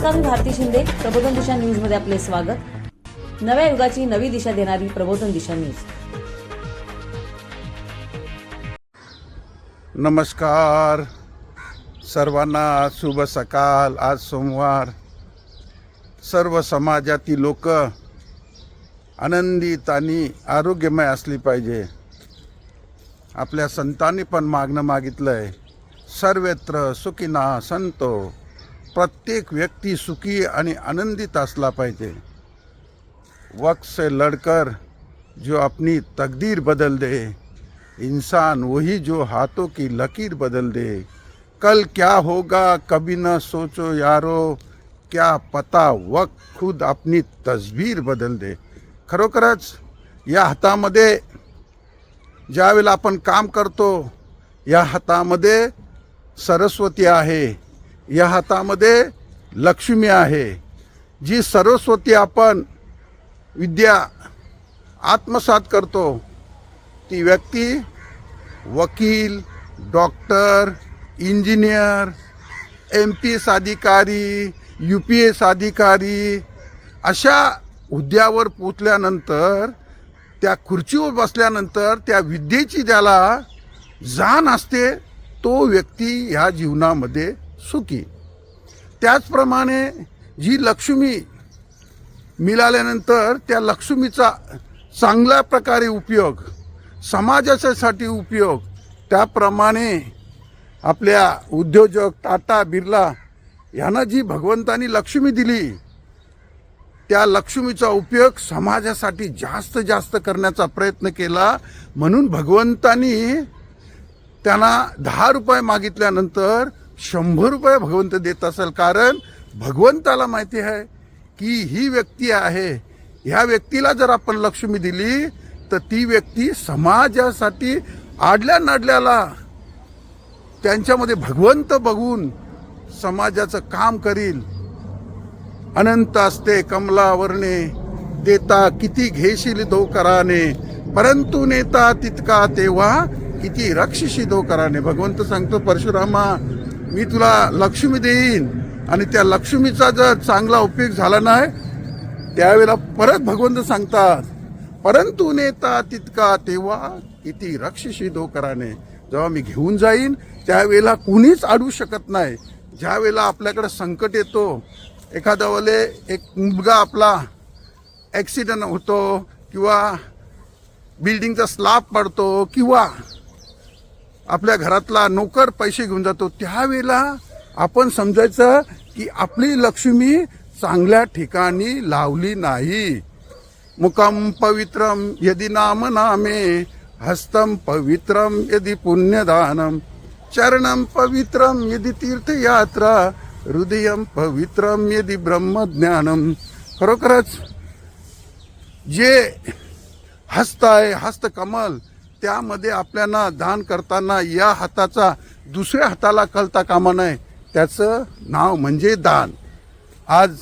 नमस्कार मी भारती शिंदे. प्रबोधन दिशा न्यूजमध्ये आपले स्वागत. नव्या युगाची नवी दिशा देणारी प्रबोधन दिशा न्यूज. नमस्कार. सर्वांना शुभ सकाळ आज सोमवार. सर्व समाजातील लोक आनंदित आणि आरोग्यमय असली पाहिजे. आपल्या संतांनी पण मागणं मागितलं आहे सर्वत्र सुखीना संतो. प्रत्येक व्यक्ती सुखी आणि आनंदित असला पाहिजे. वक्त से लड़कर जो अपनी तकदीर बदल दे इंसान वही जो हाथों की लकीर बदल दे। कल क्या होगा कभी न सोचो यारो क्या पता वक्त खुद अपनी तस्वीर बदल दे। खरोखरच या हातामध्ये ज्यावेळेला आपण काम करतो या हातामध्ये सरस्वती आहे। या हातामध्ये लक्ष्मी आहे जी सरस्वती आपण विद्या आत्मसात करतो. ती व्यक्ती वकील doctor engineer M P S अधिकारी यू पी एस अधिकारी अशा हुद्द्यावर पोचल्यानंतर त्या खुर्चीवर बसल्यानंतर त्या विद्येची ज्याला जाण असते तो व्यक्ती ह्या जीवनामध्ये सुखी. त्याचप्रमाणे जी लक्ष्मी मिळाल्यानंतर त्या लक्ष्मीचा चांगल्या प्रकारे उपयोग समाजाच्यासाठी उपयोग त्याप्रमाणे आपल्या उद्योजक टाटा बिर्ला यांना जी भगवंतानी लक्ष्मी दिली त्या लक्ष्मीचा उपयोग समाजासाठी जास्त जास्त करण्याचा प्रयत्न केला. म्हणून भगवंतानी त्यांना दहा रुपये मागितल्यानंतर शंभर रुपये भगवंत देत असेल. कारण भगवंताला माहिती आहे की ही व्यक्ती आहे. ह्या व्यक्तीला जर आपण लक्ष्मी दिली तर ती व्यक्ती समाजासाठी आडल्या नाडल्याला त्यांच्यामध्ये भगवंत बघून समाजाचं काम करील. अनंत असते कमलावरणे देता किती घेशील दो कराने परंतु नेता तितका तेव्हा किती रक्षशी दो कराने भगवंत सांगतो परशुरामा मी तुला लक्ष्मी देईन. आणि त्या लक्ष्मीचा जर चांगला उपयोग झाला नाही त्यावेळेला परत भगवंत सांगतात परंतु नेता तितका तेव्हा किती रक्षशी दो कराने जेव्हा मी घेऊन जाईन त्यावेळेला कुणीच अडू शकत नाही. ज्यावेळेला आपल्याकडे संकट येतो एखाद्या वेळे एक मुलगा आपला ॲक्सिडेंट होतो किंवा बिल्डिंगचा स्लॅब पडतो किंवा आपल्या घरातला नोकर पैसे घेऊन जातो. त्यावेळेला आपण समजायचं की आपली लक्ष्मी चांगल्या ठिकाणी लावली नाही. मुखम पवित्रम यदि नाम नामे हस्तम पवित्रम यदि पुण्यदानम चरणम पवित्रम यदि तीर्थयात्रा हृदयम पवित्रम यदि ब्रह्मज्ञानम. खरोखरच जे हस्त आहे हस्तकमल त्यामध्ये आपल्याला दान करताना या हाताचा दुसऱ्या हाताला कलता कामा नये. त्याचं नाव म्हणजे दान. आज